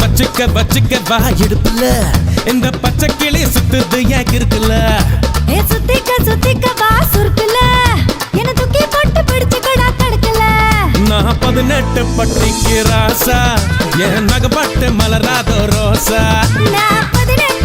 வச்சுக்க வச்சுக்க வா இடுப்புல இந்த பச்சை கிளி சுத்துது ஏன் இருக்குல்ல ஏ சுத்திக்க சுத்திக்க வா சுருக்குல. என்ன தூக்கி போட்டு பிடிச்சுக்கடா தடுக்கல நான் பதினெட்டு பட்டிக்கு ராசா. என் நகப்பட்டு மலராத ரோசா. நான் பதினெட்டு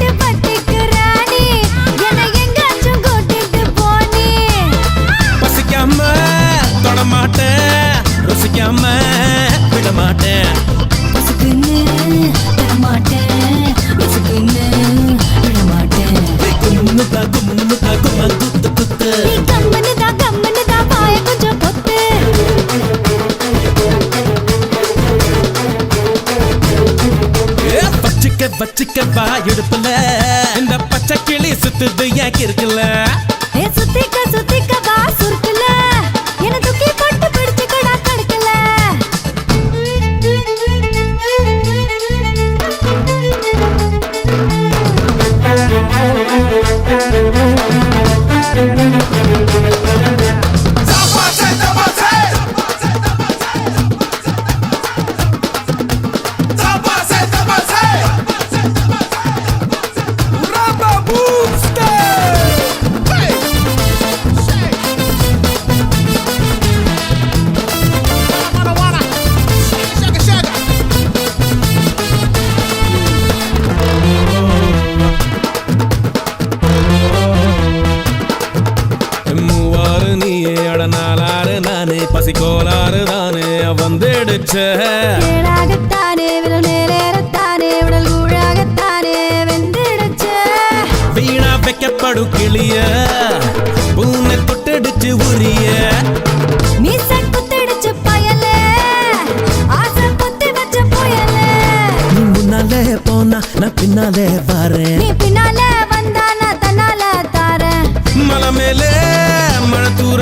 வச்சுக்க வச்சுக்க வா இடுப்புல. இந்த பச்சை கிளி சுத்துது ஏன் இருக்குல்ல பசி கோளாறு தானே வந்துடுச்ச நேராகத்தானே விரல் மேலேறத்தானே உடல் கூழாகத்தானே வெந்திடுச்ச வீணா வைக்கப்படும் கிளிய பூனை தொட்டடிச்சு உரிய. மீச குத்திடுச்சு பயலே ஆசை குத்தி வச்ச புயலே. நீ முன்னாலே போனா நான் பின்னாலே வரேன். நீ பின்னால வந்தா நான் தன்னால தாரேன். மலை மேலே மழை தூர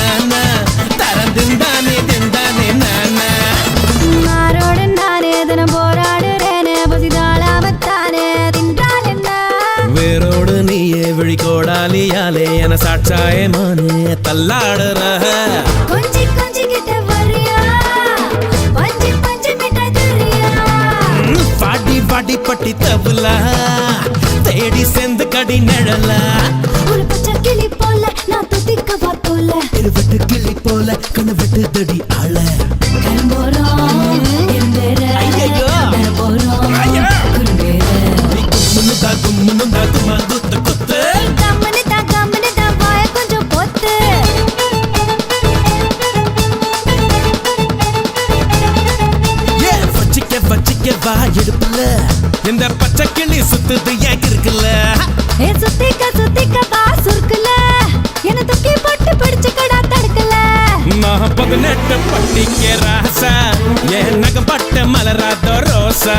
பஞ்சு பஞ்சு மிட்டாய் தரியா பாட்டி பாட்டி பட்டி தபுலா தேடி செந்து கடி நிழலா ஒரு பச்சை கிளி போல நான் துதிக்கவா போல இருவட்டு கிளி போல கணவட்டு தடி எடுப்புல. இந்த பச்சை கிளி சுத்துது ஏன் இருக்குல்ல? ஏ சுத்திக்க சுத்திக்க வா சுருக்குல. என்ன தூக்கி போட்டு பிடிச்சுக்கடா தடுக்கல. நான் பதினெட்டு பட்டிக்கு ராசா. என் நகப்பட்ட மலராத ரோசா.